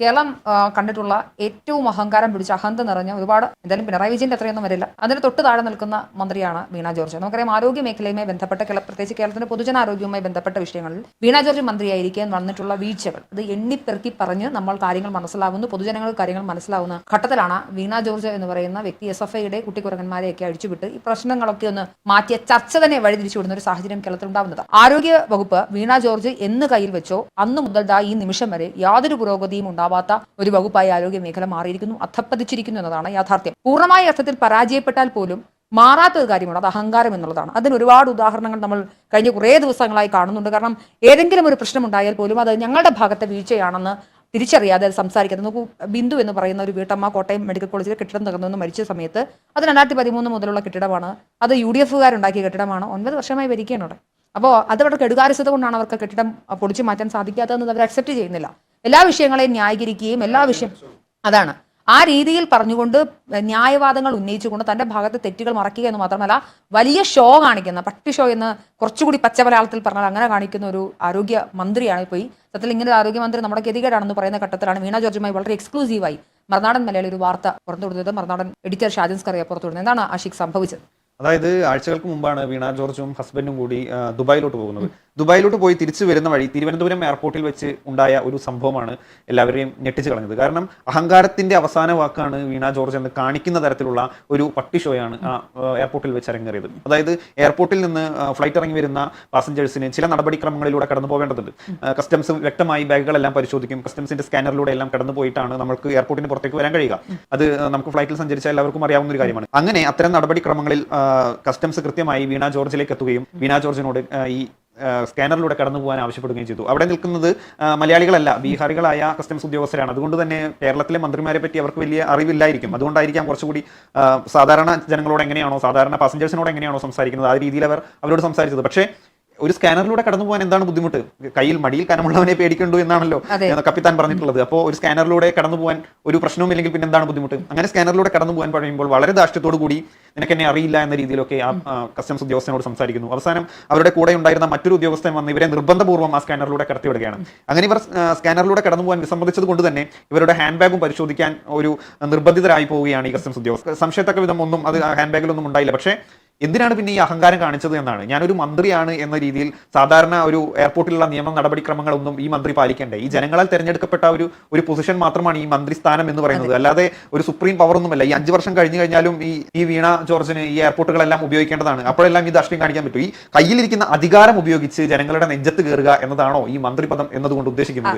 കേരളം കണ്ടിട്ടുള്ള ഏറ്റവും അഹങ്കാരം പിടിച്ച അഹന്ത നിറഞ്ഞ ഒരുപാട് എന്തായാലും പിണറായി വിജയന്റെ അത്രയൊന്നും വരില്ല. അതിന് തൊട്ട് താഴെ നിൽക്കുന്ന മന്ത്രിയാണ് വീണ ജോർജ്. നമുക്കറിയാം ആരോഗ്യ മേഖലയുമായി ബന്ധപ്പെട്ട പ്രത്യേകിച്ച് കേരളത്തിന്റെ പൊതുജനാരോഗ്യവുമായി ബന്ധപ്പെട്ട വിഷയങ്ങളിൽ വീണ ജോർജ് മന്ത്രിയായിരിക്കാൻ വന്നിട്ടുള്ള വീഴ്ചകൾ. അത് എണ്ണിപ്പെറുക്കി പറഞ്ഞ് നമ്മൾ കാര്യങ്ങൾ മനസ്സിലാവുന്നു പൊതുജനങ്ങൾക്ക് കാര്യങ്ങൾ മനസ്സിലാവുന്ന ഘട്ടത്തിലാണ് വീണ ജോർജ് എന്ന് പറയുന്ന വ്യക്തി എസ് എഫ് ഐയുടെ കുട്ടിക്കുറങ്ങന്മാരെയൊക്കെ അഴിച്ചുവിട്ട് ഈ പ്രശ്നങ്ങളൊക്കെ ഒന്ന് മാറ്റിയ ചർച്ച തന്നെ വഴിതിരിച്ചു വിടുന്ന ഒരു സാഹചര്യം കേരളത്തിൽ ഉണ്ടാവുന്നത് ആരോഗ്യ വകുപ്പ് വീണ ജോർജ് എന്ന് കയ്യിൽ വെച്ചോ അന്ന് മുതൽ ദാ ഈ നിമിഷം വരെ യാതൊരു പുരോഗതിയും ഉണ്ടാവാത്ത ഒരു വകുപ്പായി ആരോഗ്യ മേഖല മാറിയിരിക്കുന്നു അധപ്പതിച്ചിരിക്കുന്നു എന്നതാണ് യാഥാർത്ഥ്യം. പൂർണമായ അർത്ഥത്തിൽ പരാജയപ്പെട്ടാൽ പോലും മാറാത്ത ഒരു കാര്യമാണ് അത് അഹങ്കാരം എന്നുള്ളതാണ്. അതിന് ഒരുപാട് ഉദാഹരണങ്ങൾ നമ്മൾ കഴിഞ്ഞ കുറേ ദിവസങ്ങളായി കാണുന്നുണ്ട്. കാരണം ഏതെങ്കിലും ഒരു പ്രശ്നം ഉണ്ടായാൽ പോലും അത് ഞങ്ങളുടെ ഭാഗത്തെ വീഴ്ചയാണെന്ന് തിരിച്ചറിയാതെ സംസാരിക്കുന്നത് നോക്കൂ ബിന്ദു എന്ന് പറയുന്ന ഒരു വീട്ടമ്മ കോട്ടയം മെഡിക്കൽ കോളേജിലെ കെട്ടിടം തകർന്നു മരിച്ച സമയത്ത് അത് രണ്ടായിരത്തി പതിമൂന്ന് മുതലുള്ള കെട്ടിടമാണ്. അത് യു ഡി എഫുകാരുണ്ടാക്കിയ കെട്ടിടമാണ്. ഒൻപത് വർഷമായി ഭരിക്കുകയാണ് അവിടെ. അപ്പോൾ അത് അവിടെ കെടുകാരസ്ഥത കൊണ്ടാണ് അവർക്ക് കെട്ടിടം പൊളിച്ചു മാറ്റാൻ സാധിക്കാത്തതെന്ന് അവർ അക്സെപ്റ്റ് ചെയ്യുന്നില്ല. എല്ലാ വിഷയങ്ങളെയും ന്യായീകരിക്കുകയും എല്ലാ വിഷയം അതാണ്. ആ രീതിയിൽ പറഞ്ഞുകൊണ്ട് ന്യായവാദങ്ങൾ ഉന്നയിച്ചുകൊണ്ട് തന്റെ ഭാഗത്ത് തെറ്റുകൾ മറക്കുക എന്ന് മാത്രമല്ല വലിയ ഷോ കാണിക്കുന്ന പട്ടി ഷോ എന്ന് കുറച്ചുകൂടി പച്ചമലയാളത്തിൽ പറഞ്ഞാൽ അങ്ങനെ കാണിക്കുന്ന ഒരു ആരോഗ്യ മന്ത്രിയാണ് ഇപ്പോൾ ഈ. സത്യത്തിൽ ഇങ്ങനെ ഒരു ആരോഗ്യമന്ത്രി നമ്മുടെ ഗതികേടാണെന്ന് പറയുന്ന ഘട്ടത്തിലാണ് വീണ ജോർജുമായി വളരെ എക്സ്ക്ലൂസീവായി മറുനാടൻ മലയാളി ഒരു വാർത്ത പുറത്തുവിടുന്നത് മറുനാടൻ എഡിറ്റർ ഷാജൻ സ്കറിയ പുറത്തുവിടുന്നത്. എന്താണ് ആഷിഖ് സംഭവിച്ചത്? അതായത് ആഴ്ചകൾക്ക് മുമ്പാണ് വീണ ജോർജും ഹസ്ബൻഡും കൂടി ദുബായിലോട്ട് പോകുന്നത്. ദുബായിലോട്ട് പോയി തിരിച്ചു വരുന്ന വഴി തിരുവനന്തപുരം എയർപോർട്ടിൽ വെച്ച് ഉണ്ടായ ഒരു സംഭവമാണ് എല്ലാവരെയും ഞെട്ടിച്ചു കളഞ്ഞത്. കാരണം അഹങ്കാരത്തിന്റെ അവസാന വാക്കാണ് വീണ ജോർജ് എന്ന് കാണിക്കുന്ന തരത്തിലുള്ള ഒരു പട്ടി ഷോയാണ് ആ എയർപോർട്ടിൽ വെച്ച് അരങ്ങേറിയത്. അതായത് എയർപോർട്ടിൽ നിന്ന് ഫ്ലൈറ്റ് ഇറങ്ങി വരുന്ന പാസഞ്ചേഴ്സിന് ചില നടപടിക്രമങ്ങളിലൂടെ കടന്നു പോകേണ്ടതുണ്ട്. കസ്റ്റംസ് വ്യക്തമായി ബാഗുകളെല്ലാം പരിശോധിക്കും. കസ്റ്റംസിന്റെ സ്കാനറിലൂടെ എല്ലാം കടന്നു പോയിട്ടാണ് നമുക്ക് എയർപോർട്ടിന് പുറത്തേക്ക് വരാൻ കഴിയുക. അത് നമുക്ക് ഫ്ലൈറ്റിൽ സഞ്ചരിച്ച എല്ലാവർക്കും അറിയാവുന്ന ഒരു കാര്യമാണ്. അങ്ങനെ അത്തരം നടപടിക്രമങ്ങളിൽ കസ്റ്റംസ് കൃത്യമായി വീണ ജോർജിലേക്ക് എത്തുകയും വീണ ജോർജിനോട് ഈ സ്കാനറിലൂടെ കടന്നു പോകാൻ ആവശ്യപ്പെടുകയും ചെയ്തു. അവിടെ നിൽക്കുന്നത് മലയാളികളല്ല ബീഹാറികളായ കസ്റ്റംസ് ഉദ്യോഗസ്ഥരാണ്. അതുകൊണ്ട് തന്നെ കേരളത്തിലെ മന്ത്രിമാരെ പറ്റി അവർക്ക് വലിയ അറിവില്ലായിരിക്കും. അതുകൊണ്ടായിരിക്കാം കുറച്ചുകൂടി സാധാരണ ജനങ്ങളോട് എങ്ങനെയാണോ സാധാരണ പാസഞ്ചേഴ്സിനോട് എങ്ങനെയാണോ സംസാരിക്കുന്നത്? ആ രീതിയിൽ അവർ അവരോട് സംസാരിച്ചത്. പക്ഷേ ഒരു സ്കാനറിലൂടെ കടന്നു പോകാൻ എന്താണ് ബുദ്ധിമുട്ട്? കയ്യിൽ മടിയിൽ കനമുള്ളവനെ പേടിക്കണ്ടു എന്നാണല്ലോ കപ്പിത്താൻ പറഞ്ഞിട്ടുള്ളത്. അപ്പോൾ ഒരു സ്കാനറിലൂടെ കടന്നു പോകാൻ ഒരു പ്രശ്നവും ഇല്ലെങ്കിൽ പിന്നെ എന്താണ് ബുദ്ധിമുട്ട്? അങ്ങനെ സ്കാനറിലൂടെ കടന്നു പോകാൻ പറയുമ്പോൾ വളരെ ധാർഷ്ട്യത്തോടു കൂടി നിനക്ക് എന്നെ അറിയില്ല എന്ന രീതിയിലൊക്കെ ആ ആ, കസ്റ്റംസ് ഉദ്യോഗസ്ഥനോട് സംസാരിക്കുന്നു. അവസാനം അവരുടെ കൂടെ ഉണ്ടായിരുന്ന മറ്റൊരു ഉദ്യോഗസ്ഥൻ വന്ന് ഇവരെ നിർബന്ധപൂർവം ആ സ്കാനറിലൂടെ കടത്തിവിടുകയാണ്. അങ്ങനെ ഇവർ സ്കാനറിലൂടെ കടന്നു പോകാൻ വിസമ്മതിച്ചത് കൊണ്ട് തന്നെ ഇവരുടെ ഹാൻഡ് ബാഗും പരിശോധിക്കാൻ ഒരു നിർബന്ധിതരായി പോവുകയാണ് ഈ കസ്റ്റംസ് ഉദ്യോഗസ്ഥ സംശയത്തക്ക വിധം ഒന്നും അത് ഹാൻഡ് ബാഗിലൊന്നും ഉണ്ടായില്ല. പക്ഷേ എന്തിനാണ് പിന്നെ ഈ അഹങ്കാരം കാണിച്ചത് എന്നാണ്? ഞാനൊരു മന്ത്രിയാണ് എന്ന രീതിയിൽ സാധാരണ ഒരു എയർപോർട്ടിലുള്ള നിയമ നടപടിക്രമങ്ങളൊന്നും ഈ മന്ത്രി പാലിക്കേണ്ടേ? ഈ ജനങ്ങളാൽ തെരഞ്ഞെടുക്കപ്പെട്ട ഒരു ഒരു പൊസിഷൻ മാത്രമാണ് ഈ മന്ത്രി സ്ഥാനം എന്ന് പറയുന്നത്. അല്ലാതെ ഒരു സുപ്രീം പവർ ഒന്നുമല്ല. ഈ അഞ്ച് വർഷം കഴിഞ്ഞു കഴിഞ്ഞാലും ഈ ഈ വീണ ജോർജിന് ഈ എയർപോർട്ടുകളെല്ലാം ഉപയോഗിക്കേണ്ടതാണ്. അപ്പോഴെല്ലാം ഈ ദർശനം കാണിക്കാൻ പറ്റും. ഈ കയ്യിലിരിക്കുന്ന അധികാരം ഉപയോഗിച്ച് ജനങ്ങളുടെ നെഞ്ചത്ത് കയറുക എന്നതാണോ ഈ മന്ത്രിപദം എന്നതുകൊണ്ട് ഉദ്ദേശിക്കുന്നത്?